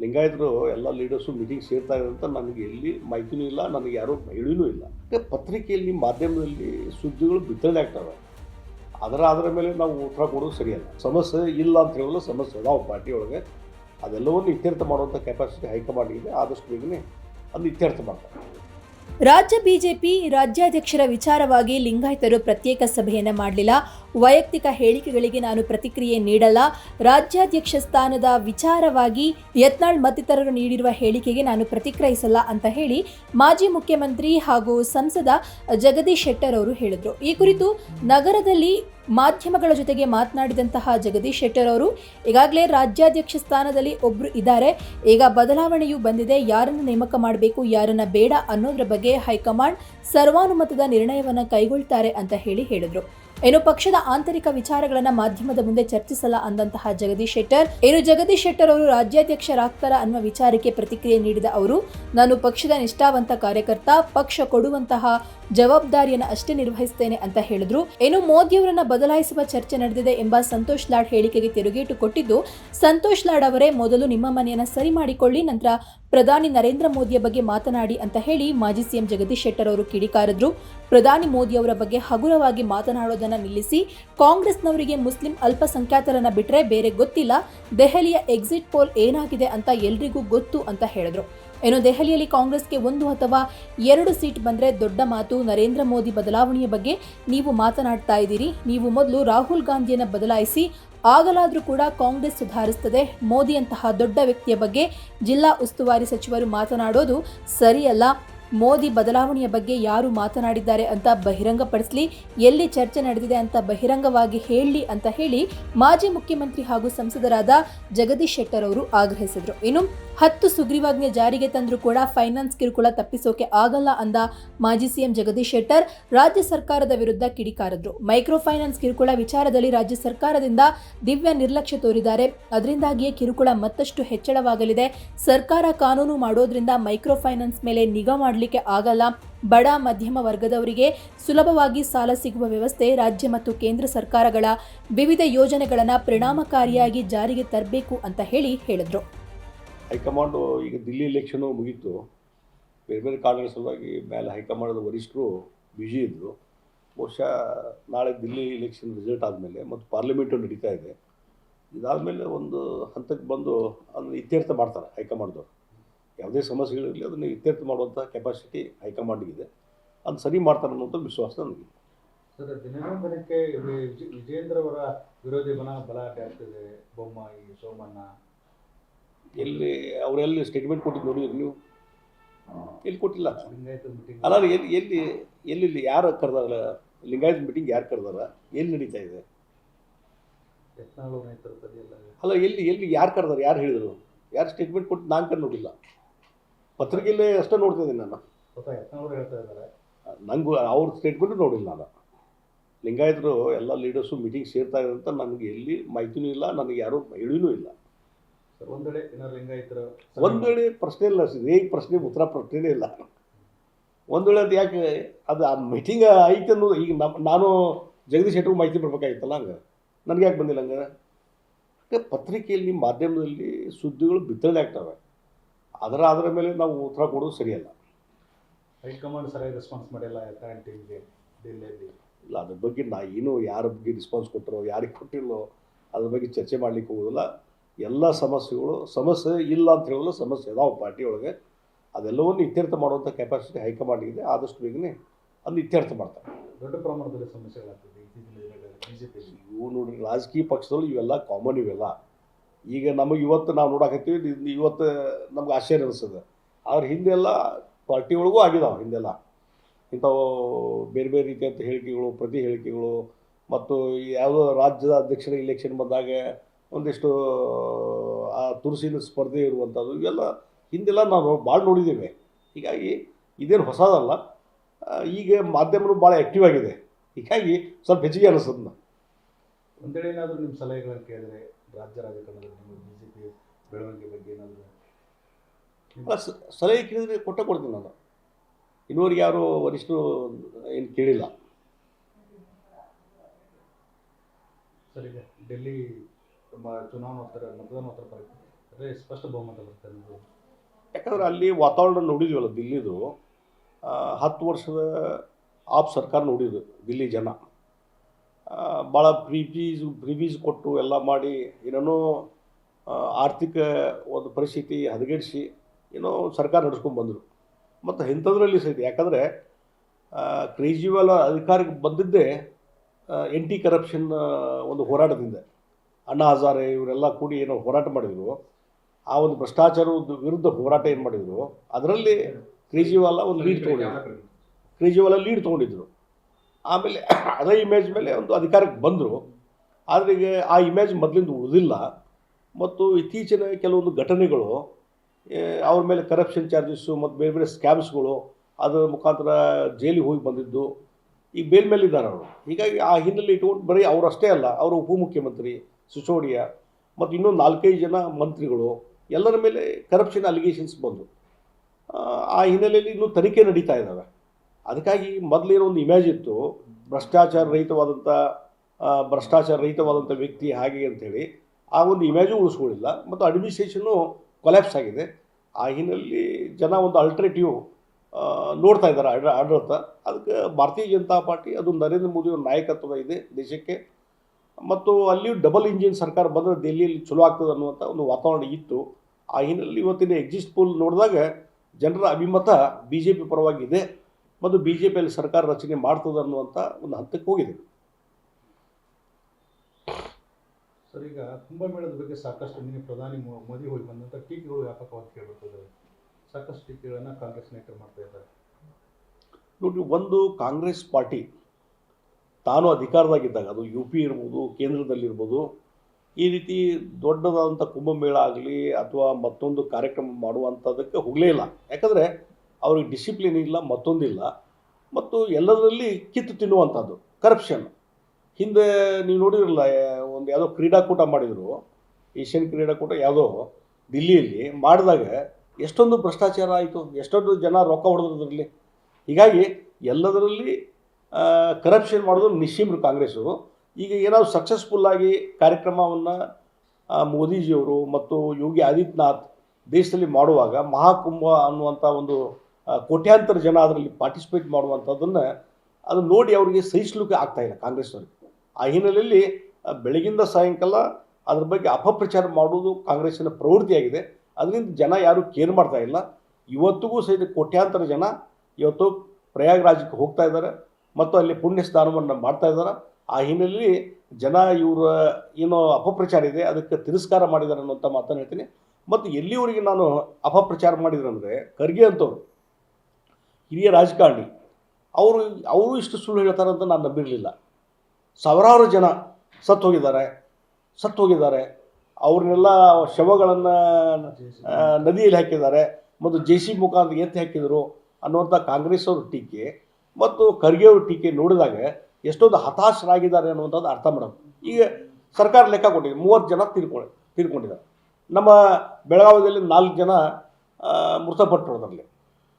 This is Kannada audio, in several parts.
ಲಿಂಗಾಯತರು ಎಲ್ಲ ಲೀಡರ್ಸು ಮೀಟಿಂಗ್ ಸೇರ್ತಾ ಇರೋಂಥ ನನಗೆ ಎಲ್ಲಿ ಮಾಹಿತಿನೂ ಇಲ್ಲ, ನನಗೆ ಯಾರೂ ಹೇಳಿನೂ ಇಲ್ಲ. ಪತ್ರಿಕೆಯಲ್ಲಿ, ಮಾಧ್ಯಮದಲ್ಲಿ ಸುದ್ದಿಗಳು ಬಿತ್ತನೆ ಅದರ ಅದರ ಮೇಲೆ ನಾವು ಉತ್ತರ ಕೊಡೋದು ಸರಿಯಲ್ಲ. ಸಮಸ್ಯೆ ಇಲ್ಲ ಅಂತ ಹೇಳಲು ಸಮಸ್ಯೆ ಅದಾವೆ ಪಾರ್ಟಿಯೊಳಗೆ ಅದೆಲ್ಲವನ್ನು ಇತ್ಯರ್ಥ ಮಾಡುವಂಥ ಕೆಪಾಸಿಟಿ ಹೈಕಮಾಂಡ್ಗಿದೆ ಆದಷ್ಟು ಬೇಗನೆ ಅದನ್ನ ಇತ್ಯರ್ಥ ಮಾಡ್ತಾರೆ. ರಾಜ್ಯ ಬಿಜೆಪಿ ರಾಜ್ಯಾಧ್ಯಕ್ಷರ ವಿಚಾರವಾಗಿ ಲಿಂಗಾಯತರು ಪ್ರತ್ಯೇಕ ಸಭೆಯನ್ನು ಮಾಡಲಿಲ್ಲ. ವೈಯಕ್ತಿಕ ಹೇಳಿಕೆಗಳಿಗೆ ನಾನು ಪ್ರತಿಕ್ರಿಯೆ ನೀಡಲ್ಲ. ರಾಜ್ಯಾಧ್ಯಕ್ಷ ಸ್ಥಾನದ ವಿಚಾರವಾಗಿ ಯತ್ನಾಳ್ ಮತ್ತಿತರರು ನೀಡಿರುವ ಹೇಳಿಕೆಗೆ ನಾನು ಪ್ರತಿಕ್ರಿಯಿಸಲ್ಲ ಅಂತ ಹೇಳಿ ಮಾಜಿ ಮುಖ್ಯಮಂತ್ರಿ ಹಾಗೂ ಸಂಸದ ಜಗದೀಶ್ ಶೆಟ್ಟರ್ ಅವರು ಹೇಳಿದರು. ಈ ಕುರಿತು ನಗರದಲ್ಲಿ ಮಾಧ್ಯಮಗಳ ಜೊತೆಗೆ ಮಾತನಾಡಿದಂತಹ ಜಗದೀಶ್ ಶೆಟ್ಟರ್ ಅವರು, ಈಗಾಗಲೇ ರಾಜ್ಯಾಧ್ಯಕ್ಷ ಸ್ಥಾನದಲ್ಲಿ ಒಬ್ರು ಇದ್ದಾರೆ. ಈಗ ಬದಲಾವಣೆಯೂ ಬಂದಿದೆ. ಯಾರನ್ನು ನೇಮಕ ಮಾಡಬೇಕು, ಯಾರನ್ನ ಬೇಡ ಅನ್ನೋದ್ರ ಬಗ್ಗೆ ಹೈಕಮಾಂಡ್ ಸರ್ವಾನುಮತದ ನಿರ್ಣಯವನ್ನು ಕೈಗೊಳ್ತಾರೆ ಅಂತ ಹೇಳಿ ಹೇಳಿದ್ರು. ಇನ್ನು ಪಕ್ಷದ ಆಂತರಿಕ ವಿಚಾರಗಳನ್ನ ಮಾಧ್ಯಮದ ಮುಂದೆ ಚರ್ಚಿಸಲ್ಲ ಅಂದಂತಹ ಜಗದೀಶ್ ಶೆಟ್ಟರ್. ಏನು ಜಗದೀಶ್ ಶೆಟ್ಟರ್ ಅವರು ರಾಜ್ಯಾಧ್ಯಕ್ಷರಾಗ್ತಾರ ಅನ್ನುವ ವಿಚಾರಕ್ಕೆ ಪ್ರತಿಕ್ರಿಯೆ ನೀಡಿದ ಅವರು, ನಾನು ಪಕ್ಷದ ನಿಷ್ಠಾವಂತ ಕಾರ್ಯಕರ್ತ, ಪಕ್ಷ ಕೊಡುವಂತಹ ಜವಾಬ್ದಾರಿಯನ್ನು ಅಷ್ಟೇ ನಿರ್ವಹಿಸ್ತೇನೆ ಅಂತ ಹೇಳಿದ್ರು. ಏನು ಮೋದಿಯವರನ್ನ ಬದಲಾಯಿಸುವ ಚರ್ಚೆ ನಡೆದಿದೆ ಎಂಬ ಸಂತೋಷ್ ಲಾಡ್ ಹೇಳಿಕೆಗೆ ತಿರುಗೇಟು ಕೊಟ್ಟಿದ್ದು, ಸಂತೋಷ್ ಲಾಡ್ ಅವರೇ ಮೊದಲು ನಿಮ್ಮ ಮನೆಯನ್ನ ಸರಿ ಮಾಡಿಕೊಳ್ಳಿ, ನಂತರ ಪ್ರಧಾನಿ ನರೇಂದ್ರ ಮೋದಿಯ ಬಗ್ಗೆ ಮಾತನಾಡಿ ಅಂತ ಹೇಳಿ ಮಾಜಿ ಸಿಎಂ ಜಗದೀಶ್ ಶೆಟ್ಟರ್ ಅವರು ಕಿಡಿಕಾರದ್ರು. ಪ್ರಧಾನಿ ಮೋದಿ ಅವರ ಬಗ್ಗೆ ಹಗುರವಾಗಿ ಮಾತನಾಡೋದನ್ನ ನಿಲ್ಲಿಸಿ ಕಾಂಗ್ರೆಸ್ನವರಿಗೆ ಮುಸ್ಲಿಂ ಅಲ್ಪಸಂಖ್ಯಾತರನ್ನ ಬಿಟ್ಟರೆ ಬೇರೆ ಗೊತ್ತಿಲ್ಲ. ದೆಹಲಿಯ ಎಕ್ಸಿಟ್ ಪೋಲ್ ಏನಾಗಿದೆ ಅಂತ ಎಲ್ರಿಗೂ ಗೊತ್ತು ಅಂತ ಹೇಳಿದ್ರು. ಇನ್ನು ದೆಹಲಿಯಲ್ಲಿ ಕಾಂಗ್ರೆಸ್ಗೆ ಒಂದು ಅಥವಾ ಎರಡು ಸೀಟ್ ಬಂದ್ರೆ ದೊಡ್ಡ ಮಾತು. ನರೇಂದ್ರ ಮೋದಿ ಬದಲಾವಣೆಯ ಬಗ್ಗೆ ನೀವು ಮಾತನಾಡ್ತಾ ಇದ್ದೀರಿ. ನೀವು ಮೊದಲು ರಾಹುಲ್ ಗಾಂಧಿಯನ್ನ ಬದಲಾಯಿಸಿ ಆಗಲಾದರೂ ಕೂಡ ಕಾಂಗ್ರೆಸ್ ಸುಧಾರಿಸುತ್ತದೆ ಮೋದಿಯಂತಹ ದೊಡ್ಡ ವ್ಯಕ್ತಿಯ ಬಗ್ಗೆ ಜಿಲ್ಲಾ ಉಸ್ತುವಾರಿ ಸಚಿವರು ಮಾತನಾಡೋದು ಸರಿಯಲ್ಲ. ಮೋದಿ ಬದಲಾವಣೆಯ ಬಗ್ಗೆ ಯಾರು ಮಾತನಾಡಿದ್ದಾರೆ ಅಂತ ಬಹಿರಂಗಪಡಿಸಲಿ, ಎಲ್ಲಿ ಚರ್ಚೆ ನಡೆದಿದೆ ಅಂತ ಬಹಿರಂಗವಾಗಿ ಹೇಳಲಿ ಅಂತ ಹೇಳಿ ಮಾಜಿ ಮುಖ್ಯಮಂತ್ರಿ ಹಾಗೂ ಸಂಸದರಾದ ಜಗದೀಶ್ ಶೆಟ್ಟರ್ ಅವರು ಆಗ್ರಹಿಸಿದರು. ಇನ್ನು ಹತ್ತು ಸುಗ್ರೀವಾಜ್ಞೆ ಜಾರಿಗೆ ತಂದರೂ ಕೂಡ ಫೈನಾನ್ಸ್ ಕಿರುಕುಳ ತಪ್ಪಿಸೋಕೆ ಆಗಲ್ಲ ಅಂದ ಮಾಜಿ ಸಿಎಂ ಜಗದೀಶ್ ಶೆಟ್ಟರ್. ರಾಜ್ಯ ಸರ್ಕಾರದ ವಿರುದ್ಧ ಕಿಡಿಕಾರಿದ್ರು. ಮೈಕ್ರೋ ಫೈನಾನ್ಸ್ ಕಿರುಕುಳ ವಿಚಾರದಲ್ಲಿ ರಾಜ್ಯ ಸರ್ಕಾರದಿಂದ ದಿವ್ಯ ನಿರ್ಲಕ್ಷ್ಯ ತೋರಿದ್ದಾರೆ. ಅದರಿಂದಾಗಿಯೇ ಕಿರುಕುಳ ಮತ್ತಷ್ಟು ಹೆಚ್ಚಳವಾಗಲಿದೆ. ಸರ್ಕಾರ ಕಾನೂನು ಮಾಡೋದ್ರಿಂದ ಮೈಕ್ರೋ ಫೈನಾನ್ಸ್ ಮೇಲೆ ನಿಗಾ ಮಾಡಲಿಕ್ಕೆ ಆಗಲ್ಲ. ಬಡ, ಮಧ್ಯಮ ವರ್ಗದವರಿಗೆ ಸುಲಭವಾಗಿ ಸಾಲ ಸಿಗುವ ವ್ಯವಸ್ಥೆ ರಾಜ್ಯ ಮತ್ತು ಕೇಂದ್ರ ಸರ್ಕಾರಗಳ ವಿವಿಧ ಯೋಜನೆಗಳನ್ನು ಪರಿಣಾಮಕಾರಿಯಾಗಿ ಜಾರಿಗೆ ತರಬೇಕು ಅಂತ ಹೇಳಿ ಹೇಳಿದ್ರು. ಹೈಕಮಾಂಡು, ಈಗ ದಿಲ್ಲಿ ಎಲೆಕ್ಷನು ಮುಗೀತು. ಬೇರೆ ಬೇರೆ ಕಾರಣಗಳ ಸಲುವಾಗಿ ಮೇಲೆ ಹೈಕಮಾಂಡದ ವರಿಷ್ಠರು ಬ್ಯುಸಿ ಇದ್ದರು ಬಹುಶಃ ನಾಳೆ ದಿಲ್ಲಿ ಎಲೆಕ್ಷನ್ ರಿಸಲ್ಟ್ ಆದಮೇಲೆ ಮತ್ತು ಪಾರ್ಲಿಮೆಂಟು ನಡೀತಾ ಇದೆ. ಇದಾದಮೇಲೆ ಒಂದು ಹಂತಕ್ಕೆ ಬಂದು ಅದನ್ನು ಇತ್ಯರ್ಥ ಮಾಡ್ತಾರೆ ಹೈಕಮಾಂಡ್ದವ್ರು ಯಾವುದೇ ಸಮಸ್ಯೆಗಳಿರಲಿ ಅದನ್ನು ಇತ್ಯರ್ಥ ಮಾಡುವಂಥ ಕೆಪಾಸಿಟಿ ಹೈಕಮಾಂಡ್ಗಿದೆ ಅದು ಸರಿ ಮಾಡ್ತಾರೆ ಅನ್ನೋಂಥ ವಿಶ್ವಾಸ ನನಗೆ ಸರ್ ದಿನಕ್ಕೆ ವಿಜ- ವಿಜೇಂದ್ರ ಅವರ ವಿರೋಧಿ ಬಲ ಬಲಾಟೆ ಆಗ್ತಿದೆ. ಬೊಮ್ಮಾಯಿ, ಸೋಮಣ್ಣ. ಎಲ್ಲಿ ಅವರೆಲ್ಲಿ ಸ್ಟೇಟ್ಮೆಂಟ್ ಕೊಟ್ಟಿದ್ದು ನೋಡಿದ್ರಿ ನೀವು ಎಲ್ಲಿ ಕೊಟ್ಟಿಲ್ಲ? ಲಿಂಗಾಯತ ಮೀಟಿಂಗ್ ಅಲ್ಲ. ಎಲ್ಲಿ ಎಲ್ಲಿ ಎಲ್ಲಿ ಯಾರು ಕರೆದಾರ ಲಿಂಗಾಯತ್ ಮೀಟಿಂಗ್ ಯಾರು ಕರೆದಾರ? ಎಲ್ಲಿ ನಡೀತಾ ಇದೆ? ಅಲ್ಲ ಎಲ್ಲಿ ಎಲ್ಲಿ ಯಾರು ಕರೆದಾರ? ಯಾರು ಹೇಳಿದರು? ಯಾರು ಸ್ಟೇಟ್ಮೆಂಟ್ ಕೊಟ್ಟು ನಾನು ಕರ್ ನೋಡಿಲ್ಲ ಪತ್ರಿಕೆಯಲ್ಲೇ ಅಷ್ಟೇ ನೋಡ್ತಾ ಇದ್ದೀನಿ ನಾನು. ನಂಗೂ ಯತ್ನಾಳರು ಹೇಳ್ತಾ ಇದ್ದಾರೆ. ನನಗೂ ಅವ್ರ ಸ್ಟೇಟ್ಮೆಂಟು ನೋಡಿಲ್ಲ ನಾನು. ಲಿಂಗಾಯತರು ಎಲ್ಲ ಲೀಡರ್ಸು ಮೀಟಿಂಗ್ ಸೇರ್ತಾ ಅಂತ ನನಗೆ ಎಲ್ಲಿ ಮಾಹಿತಿನೂ ಇಲ್ಲ ನನಗೆ ಯಾರೂ ಹೇಳಿನೂ ಇಲ್ಲ. ಒಂದೆಡೆ ಏನಾದ್ರು ಒಂದೆಡೆ ಒಂದು ವೇಳೆ ಪ್ರಶ್ನೆ ಇಲ್ಲ ಈಗ ಪ್ರಶ್ನೆ ಉತ್ತರ ಪ್ರಶ್ನೆನೇ ಇಲ್ಲ. ಒಂದು ವೇಳೆ ಅದು ಯಾಕೆ ಅದು ಆ ಮೀಟಿಂಗ್ ಐತೆ ಅನ್ನೋದು ಈಗ ನಮ್ಮ ನಾನು ಜಗದೀಶ್ ಶೆಟ್ಟರ್ಗೆ ಮಾಹಿತಿ ಬರ್ಬೇಕಾಗಿತ್ತಲ್ಲ ಹಂಗೆ? ನನಗೆ ಯಾಕೆ ಬಂದಿಲ್ಲ ಹಂಗೆ? ಪತ್ರಿಕೆಯಲ್ಲಿ ಮಾಧ್ಯಮದಲ್ಲಿ ಸುದ್ದಿಗಳು ಬಿತ್ತಳೆ ಆಗ್ತವೆ. ಅದರ ಅದರ ಮೇಲೆ ನಾವು ಉತ್ತರ ಕೊಡೋದು ಸರಿಯಲ್ಲ. ಹೈಕಮಾಂಡ್ ಸರಿಯಾಗಿ ರೆಸ್ಪಾನ್ಸ್ ಮಾಡಿಲ್ಲ ಇಲ್ಲ ಅದ್ರ ಬಗ್ಗೆ ನಾ ಏನು ಯಾರ ಬಗ್ಗೆ ರೆಸ್ಪಾನ್ಸ್ ಕೊಟ್ಟರೋ ಯಾರಿಗೆ ಕೊಟ್ಟಿಲ್ಲೋ ಅದ್ರ ಬಗ್ಗೆ ಚರ್ಚೆ ಮಾಡ್ಲಿಕ್ಕೆ ಹೋಗೋದಿಲ್ಲ. ಎಲ್ಲ ಸಮಸ್ಯೆಗಳು ಸಮಸ್ಯೆ ಇಲ್ಲ ಅಂತ ಹೇಳಲು ಸಮಸ್ಯೆ ಅದಾವೆ ಪಾರ್ಟಿ ಒಳಗೆ ಅದೆಲ್ಲವನ್ನು ಇತ್ಯರ್ಥ ಮಾಡುವಂಥ ಕೆಪಾಸಿಟಿ ಹೈಕಮಾಂಡ್ಗಿದೆ ಆದಷ್ಟು ಬೇಗನೆ ಅಲ್ಲಿ ಇತ್ಯರ್ಥ ಮಾಡ್ತಾರೆ. ದೊಡ್ಡ ಪ್ರಮಾಣದಲ್ಲಿ ಸಮಸ್ಯೆಗಳಾಗ್ತಿದೆ ಇವು ನೋಡಿ ರಾಜಕೀಯ ಪಕ್ಷದಲ್ಲಿ ಇವೆಲ್ಲ ಕಾಮನ್ ಇವೆಲ್ಲ. ಈಗ ನಮಗೆ ಇವತ್ತು ನಾವು ನೋಡಕತ್ತೀವಿ ಇವತ್ತು ನಮ್ಗೆ ಆಶ್ಚರ್ಯ ಅನಿಸ್ತದೆ. ಆದ್ರೆ ಹಿಂದೆಲ್ಲ ಪಾರ್ಟಿ ಒಳಗೂ ಆಗಿದಾವೆ ಹಿಂದೆಲ್ಲ. ಇಂಥವು ಬೇರೆ ಬೇರೆ ರೀತಿಯಂಥ ಹೇಳಿಕೆಗಳು ಪ್ರತಿ ಹೇಳಿಕೆಗಳು ಮತ್ತು ಯಾವುದೋ ರಾಜ್ಯದ ಅಧ್ಯಕ್ಷರ ಇಲೆಕ್ಷನ್ ಬಂದಾಗ ಒಂದಿಷ್ಟು ಆ ತುರುಸಿನ ಸ್ಪರ್ಧೆ ಇರುವಂಥದ್ದು ಇವೆಲ್ಲ ಹಿಂದೆಲ್ಲ ನಾವು ಭಾಳ ನೋಡಿದ್ದೇವೆ. ಹೀಗಾಗಿ ಇದೇನು ಹೊಸದಲ್ಲ. ಈಗ ಮಾಧ್ಯಮನೂ ಭಾಳ ಆ್ಯಕ್ಟಿವ್ ಆಗಿದೆ. ಹೀಗಾಗಿ ಸ್ವಲ್ಪ ಹೆಚ್ಚಿಗೆ ಅನಿಸ್ತದ ನಾನು ಒಂದೆಡೆ ಏನಾದರೂ ನಿಮ್ಮ ಸಲಹೆಗಳನ್ನು ಕೇಳಿದ್ರೆ ರಾಜ್ಯ ರಾಜಕಾರಣದಲ್ಲಿ ನಿಮ್ಮ ಪಿ ಬೆಳವಣಿಗೆ ಬಗ್ಗೆ ಏನಾದರೂ? ಸಲಹೆ ಕೇಳಿದರೆ ಕೊಟ್ಟೆ ಕೊಡ್ತೀನಿ ನಾನು. ಇನ್ನೂರಿಗೆ ಯಾರು ವರಿಷ್ಠರು ಏನು ಕೇಳಿಲ್ಲ. ಸರ್. ಡೆಲ್ಲಿ ಚುನಾವಣೋತ್ತರ ಮತದಾನೋತ್ತರ ಅಂದ್ರೆ ಸ್ಪಷ್ಟ ಬಹುಮತ ಬರುತ್ತೆ ಯಾಕಂದ್ರೆ ಅಲ್ಲಿ ವಾತಾವರಣ ನೋಡಿದ್ವಲ್ಲ ದಿಲ್ಲಿದು ಹತ್ತು ವರ್ಷದ ಆಪ್ ಸರ್ಕಾರ ನೋಡಿದ್ರು ದಿಲ್ಲಿ ಜನ. ಭಾಳ ಪ್ರೀಫೀಸ್ ಪ್ರಿವೀಸ್ ಕೊಟ್ಟು ಎಲ್ಲ ಮಾಡಿ ಏನೇನೋ ಆರ್ಥಿಕ ಒಂದು ಪರಿಸ್ಥಿತಿ ಹದಗೆಡಿಸಿ ಏನೋ ಸರ್ಕಾರ ನಡೆಸ್ಕೊಂಡು ಬಂದರು. ಮತ್ತು ಇಂಥದ್ರಲ್ಲಿ ಸಹಿತ, ಯಾಕಂದರೆ ಕೇಜ್ರಿವಾಲ್ ಅಧಿಕಾರಕ್ಕೆ ಬಂದಿದ್ದೇ ಎಂಟಿ ಕರಪ್ಷನ್ ಒಂದು ಹೋರಾಟದಿಂದ. ಅಣ್ಣಾ ಹಜಾರೆ ಇವರೆಲ್ಲ ಕೂಡಿ ಏನೋ ಹೋರಾಟ ಮಾಡಿದರು. ಆ ಒಂದು ಭ್ರಷ್ಟಾಚಾರದ ವಿರುದ್ಧ ಹೋರಾಟ ಏನು ಮಾಡಿದರು? ಅದರಲ್ಲಿ ಕೇಜ್ರಿವಾಲ ಒಂದು ಲೀಡ್ ತೊಗೊಂಡಿದ್ರು. ಕೇಜ್ರಿವಾಲ ಲೀಡ್ ತೊಗೊಂಡಿದ್ರು. ಆಮೇಲೆ ಅದೇ ಇಮೇಜ್ ಮೇಲೆ ಒಂದು ಅಧಿಕಾರಕ್ಕೆ ಬಂದರು. ಆದರೆ ಆ ಇಮೇಜ್ ಮೊದಲಿಂದ ಉಳಿದಿಲ್ಲ. ಮತ್ತು ಇತ್ತೀಚಿನ ಕೆಲವೊಂದು ಘಟನೆಗಳು ಅವ್ರ ಮೇಲೆ ಕರಪ್ಷನ್ ಚಾರ್ಜಸ್ಸು ಮತ್ತು ಬೇರೆ ಬೇರೆ ಸ್ಕ್ಯಾಮ್ಸ್ಗಳು ಅದರ ಮುಖಾಂತರ ಜೈಲಿಗೆ ಹೋಗಿ ಬಂದಿದ್ದು ಈಗ ಬೇಲ್ ಮೇಲೆ ಇದ್ದಾರೆ ಅವರು. ಹೀಗಾಗಿ ಆ ಹಿನ್ನೆಲೆ ಇಟ್ಕೊಂಡು ಬರೀ ಅವರಷ್ಟೇ ಅಲ್ಲ, ಅವರು ಉಪಮುಖ್ಯಮಂತ್ರಿ ಸಿಸೋಡಿಯಾ ಮತ್ತು ಇನ್ನೊಂದು ನಾಲ್ಕೈದು ಜನ ಮಂತ್ರಿಗಳು ಎಲ್ಲರ ಮೇಲೆ ಕರಪ್ಷನ್ ಅಲಿಗೇಷನ್ಸ್ ಬಂದು ಆ, ಹಿನ್ನೆಲೆಯಲ್ಲಿ ಇನ್ನೂ ತನಿಖೆ ನಡೀತಾ ಇದ್ದಾವೆ. ಅದಕ್ಕಾಗಿ ಮೊದಲೇನೋ ಒಂದು ಇಮೇಜ್ ಇತ್ತು ಭ್ರಷ್ಟಾಚಾರ ರಹಿತವಾದಂಥ ಭ್ರಷ್ಟಾಚಾರ ರಹಿತವಾದಂಥ ವ್ಯಕ್ತಿ ಹಾಗೆ ಅಂಥೇಳಿ ಆ ಒಂದು ಇಮೇಜು ಉಳಿಸ್ಕೊಳ್ಳಿಲ್ಲ. ಮತ್ತು ಅಡ್ಮಿನಿಸ್ಟ್ರೇಷನ್ನು ಕೊಲ್ಯಾಪ್ಸ್ ಆಗಿದೆ. ಆ ಹಿನ್ನೆಲೆಯಲ್ಲಿ ಜನ ಒಂದು ಅಲ್ಟ್ರೇಟಿವ್ ನೋಡ್ತಾ ಇದ್ದಾರೆ ಆಡ- ಆಡಳಿತ. ಅದಕ್ಕೆ ಭಾರತೀಯ ಜನತಾ ಪಾರ್ಟಿ ಅದು ನರೇಂದ್ರ ಮೋದಿ ಅವ್ರ ನಾಯಕತ್ವ ಇದೆ ದೇಶಕ್ಕೆ. ಮತ್ತು ಅಲ್ಲಿಯೂ ಡಬಲ್ ಇಂಜಿನ್ ಸರ್ಕಾರ ಬಂದರೆ ದೆಹಲಿಯಲ್ಲಿ ಚಲೋ ಆಗ್ತದೆ ಅನ್ನುವಂಥ ಒಂದು ವಾತಾವರಣ ಇತ್ತು. ಆ ಹಿನ್ನೆಲೆಯಲ್ಲಿ ಇವತ್ತಿನ ಎಕ್ಸಿಸ್ಟ್ ಪೋಲ್ ನೋಡಿದಾಗ ಜನರ ಅಭಿಮತ ಬಿ ಜೆ ಪಿ ಪರವಾಗಿದೆ ಮತ್ತು ಬಿ ಜೆ ಪಿಯಲ್ಲಿ ಸರ್ಕಾರ ರಚನೆ ಮಾಡ್ತದೆ ಅನ್ನುವಂಥ ಒಂದು ಹಂತಕ್ಕೆ ಹೋಗಿದೆ. ಸರ್ ಈಗ ಕುಂಭಮೇಳದ ಬಗ್ಗೆ ಸಾಕಷ್ಟು ನಿನ್ನೆ ಪ್ರಧಾನಿ ಮೋದಿ ಹೋಗಿ ಬಂದಂಥ ಟೀಕೆಗಳು ವ್ಯಾಪಕವಾಗಿ ಕೇಳುತ್ತದೆ ಸಾಕಷ್ಟು ಟೀಕೆಗಳನ್ನು ಕಾಂಗ್ರೆಸ್ ನಾಯಕರು ಮಾಡ್ತಾ ಇದ್ದಾರೆ. ನೋಡಿ ಒಂದು ಕಾಂಗ್ರೆಸ್ ಪಾರ್ಟಿ ತಾನು ಅಧಿಕಾರದಾಗಿದ್ದಾಗ, ಅದು ಯು ಪಿ ಇರ್ಬೋದು, ಕೇಂದ್ರದಲ್ಲಿರ್ಬೋದು, ಈ ರೀತಿ ದೊಡ್ಡದಾದಂಥ ಕುಂಭಮೇಳ ಆಗಲಿ ಅಥವಾ ಮತ್ತೊಂದು ಕಾರ್ಯಕ್ರಮ ಮಾಡುವಂಥದ್ದಕ್ಕೆ ಹೋಗಲೇ ಇಲ್ಲ. ಯಾಕಂದರೆ ಅವ್ರಿಗೆ ಡಿಸಿಪ್ಲಿನ್ ಇಲ್ಲ, ಮತ್ತೊಂದಿಲ್ಲ. ಮತ್ತು ಎಲ್ಲದರಲ್ಲಿ ಕಿತ್ತು ತಿನ್ನುವಂಥದ್ದು, ಕರಪ್ಷನ್. ಹಿಂದೆ ನೀವು ನೋಡಿರಲ್ಲ ಒಂದು ಯಾವುದೋ ಕ್ರೀಡಾಕೂಟ ಮಾಡಿದರು, ಏಷ್ಯನ್ ಕ್ರೀಡಾಕೂಟ ಯಾವುದೋ ದಿಲ್ಲಿಯಲ್ಲಿ, ಮಾಡಿದಾಗ ಎಷ್ಟೊಂದು ಭ್ರಷ್ಟಾಚಾರ ಆಯಿತು, ಎಷ್ಟೊಂದು ಜನ ರೊಕ್ಕ ಹೊಡೆದ್ರಲ್ಲಿ ಹೀಗಾಗಿ ಎಲ್ಲದರಲ್ಲಿ ಕರಪ್ಷನ್ ಮಾಡೋದು ನಿಶ್ಚಿಮ್ರು ಕಾಂಗ್ರೆಸ್ಸು ಈಗ ಏನಾದ್ರು ಸಕ್ಸಸ್ಫುಲ್ಲಾಗಿ ಕಾರ್ಯಕ್ರಮವನ್ನು ಮೋದಿಜಿಯವರು ಮತ್ತು ಯೋಗಿ ಆದಿತ್ಯನಾಥ್ ದೇಶದಲ್ಲಿ ಮಾಡುವಾಗ ಮಹಾಕುಂಭ ಅನ್ನುವಂಥ ಒಂದು ಕೋಟ್ಯಾಂತರ ಜನ ಅದರಲ್ಲಿ ಪಾರ್ಟಿಸಿಪೇಟ್ ಮಾಡುವಂಥದ್ದನ್ನು ಅದನ್ನು ನೋಡಿ ಅವರಿಗೆ ಸಹಿಸ್ಲಿಕ್ಕೆ ಆಗ್ತಾ ಇಲ್ಲ ಕಾಂಗ್ರೆಸ್ನವ್ರಿಗೆ ಆ ಹಿನ್ನೆಲೆಯಲ್ಲಿ ಬೆಳಗಿಂದ ಸಾಯಂಕಾಲ ಅದ್ರ ಬಗ್ಗೆ ಅಪಪ್ರಚಾರ ಮಾಡುವುದು ಕಾಂಗ್ರೆಸ್ಸಿನ ಪ್ರವೃತ್ತಿಯಾಗಿದೆ. ಅದರಿಂದ ಜನ ಯಾರೂ ಕೇರ್ ಮಾಡ್ತಾ ಇಲ್ಲ. ಇವತ್ತಿಗೂ ಸಹಿತ ಕೋಟ್ಯಾಂತರ ಜನ ಇವತ್ತು ಪ್ರಯಾಗ್ರಾಜಕ್ಕೆ ಹೋಗ್ತಾ ಇದ್ದಾರೆ. ಮತ್ತು ಅಲ್ಲಿ ಪುಣ್ಯ ಸ್ನಾನವನ್ನು ಮಾಡ್ತಾ ಇದ್ದಾರೆ ಆ ಹಿನ್ನೆಲೆಯಲ್ಲಿ ಜನ ಇವರ ಏನೋ ಅಪಪ್ರಚಾರ ಇದೆ, ಅದಕ್ಕೆ ತಿರಸ್ಕಾರ ಮಾಡಿದ್ದಾರೆ ಅನ್ನೋಂಥ ಮಾತನ್ನು ಹೇಳ್ತೀನಿ. ಮತ್ತು ಎಲ್ಲಿವರೆಗೆ ನಾನು ಅಪಪ್ರಚಾರ ಮಾಡಿದ್ರಂದರೆ ಖರ್ಗೆ ಅಂತವ್ರು, ಹಿರಿಯ ರಾಜಕಾರಣಿ, ಅವರು ಅವರು ಇಷ್ಟು ಸುಳ್ಳು ಹೇಳ್ತಾರೆ ಅಂತ ನಾನು ನಂಬಿರಲಿಲ್ಲ. ಸಾವಿರಾರು ಜನ ಸತ್ತು ಹೋಗಿದ್ದಾರೆ ಸತ್ತು ಹೋಗಿದ್ದಾರೆ. ಅವ್ರನ್ನೆಲ್ಲ ಶವಗಳನ್ನು ನದಿಯಲ್ಲಿ ಹಾಕಿದ್ದಾರೆ. ಮತ್ತು ಜೆ ಸಿ ಮುಖಾಂತರ ಎತ್ತಿ ಹಾಕಿದರು ಅನ್ನುವಂಥ ಕಾಂಗ್ರೆಸ್ ಅವರು ಟೀಕೆ ಮತ್ತು ಖರ್ಗೆ ಅವ್ರ ಟೀಕೆ ನೋಡಿದಾಗ ಎಷ್ಟೊಂದು ಹತಾಶರಾಗಿದ್ದಾರೆ ಅನ್ನುವಂಥದ್ದು ಅರ್ಥ ಮಾಡೋದು. ಈಗ ಸರ್ಕಾರ ಲೆಕ್ಕ ಕೊಟ್ಟಿದೆ, ಮೂವತ್ತು ಜನ ತೀರ್ಕೊಂಡು ತೀರ್ಕೊಂಡಿದ್ದಾರೆ. ನಮ್ಮ ಬೆಳಗಾವಿಯಲ್ಲಿ ನಾಲ್ಕು ಜನ ಮೃತಪಟ್ಟರು ಅದರಲ್ಲಿ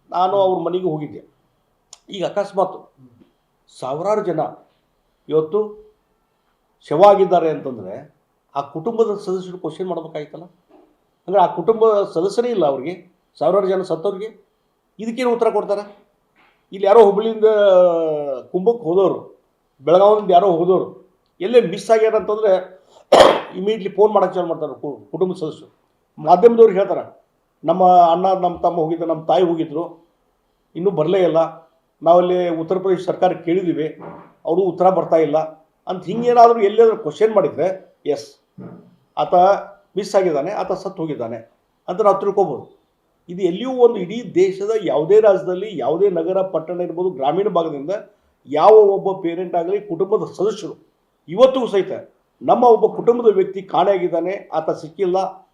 ನಾನು ಅವ್ರ ಮನೆಗೆ ಹೋಗಿದ್ದೆ. ಈಗ ಅಕಸ್ಮಾತ್ ಸಾವಿರಾರು ಜನ ಇವತ್ತು ಶವ ಆಗಿದ್ದಾರೆ ಅಂತಂದರೆ ಆ ಕುಟುಂಬದ ಸದಸ್ಯರು ಕ್ವಶನ್ ಮಾಡಬೇಕಾಯ್ತಲ್ಲ? ಅಂದರೆ ಆ ಕುಟುಂಬದ ಸದಸ್ಯರೇ ಇಲ್ಲ ಅವ್ರಿಗೆ, ಸಾವಿರಾರು ಜನ ಸತ್ತವ್ರಿಗೆ, ಇದಕ್ಕೇನು ಉತ್ತರ ಕೊಡ್ತಾರೆ? ಇಲ್ಲಿ ಯಾರೋ ಹುಬ್ಬಳ್ಳಿಯಿಂದ ಕುಂಭಕ್ಕೆ ಹೋದವರು, ಬೆಳಗಾವಿಯಿಂದ ಯಾರೋ ಹೋದವರು, ಎಲ್ಲೇ ಮಿಸ್ ಆಗ್ಯಾರ ಅಂತಂದರೆ ಇಮಿಡಿಯೇಟ್ಲಿ ಫೋನ್ ಮಾಡೋಕ್ಕೆ ಚಾಲು ಮಾಡ್ತಾರೆ ಕುಟುಂಬದ ಸದಸ್ಯರು. ಮಾಧ್ಯಮದವ್ರು ಹೇಳ್ತಾರೆ, ನಮ್ಮ ಅಣ್ಣ, ನಮ್ಮ ತಮ್ಮ ಹೋಗಿದ್ದ, ನಮ್ಮ ತಾಯಿ ಹೋಗಿದ್ರು, ಇನ್ನೂ ಬರಲೇ ಇಲ್ಲ, ನಾವಲ್ಲಿ ಉತ್ತರ ಪ್ರದೇಶ ಸರ್ಕಾರ ಕೇಳಿದ್ದೀವಿ ಅವರು ಉತ್ತರ ಬರ್ತಾ ಇಲ್ಲ ಅಂತ ಹಿಂಗೇನಾದರೂ ಎಲ್ಲಿಯಾದರೂ ಕ್ವಶನ್ ಮಾಡಿದರೆ ಎಸ್ ಆತ ಮಿಸ್ ಆಗಿದ್ದಾನೆ, ಆತ ಸತ್ತು ಹೋಗಿದ್ದಾನೆ ಅಂತ ನಾವು ತಿಳ್ಕೊಬೋದು. ಇದು ಎಲ್ಲಿಯೂ ಒಂದು ಇಡೀ ದೇಶದ ಯಾವುದೇ ರಾಜ್ಯದಲ್ಲಿ, ಯಾವುದೇ ನಗರ, ಪಟ್ಟಣ ಇರ್ಬೋದು, ಗ್ರಾಮೀಣ ಭಾಗದಿಂದ ಯಾವ ಒಬ್ಬ ಪೇರೆಂಟ್ ಆಗಲಿ, ಕುಟುಂಬದ ಸದಸ್ಯರು, ಇವತ್ತಿಗೂ ಸಹಿತ ನಮ್ಮ ಒಬ್ಬ ಕುಟುಂಬದ ವ್ಯಕ್ತಿ ಕಾಣೆಯಾಗಿದ್ದಾನೆ, ಆತ ಸಿಕ್ಕಿಲ್ಲ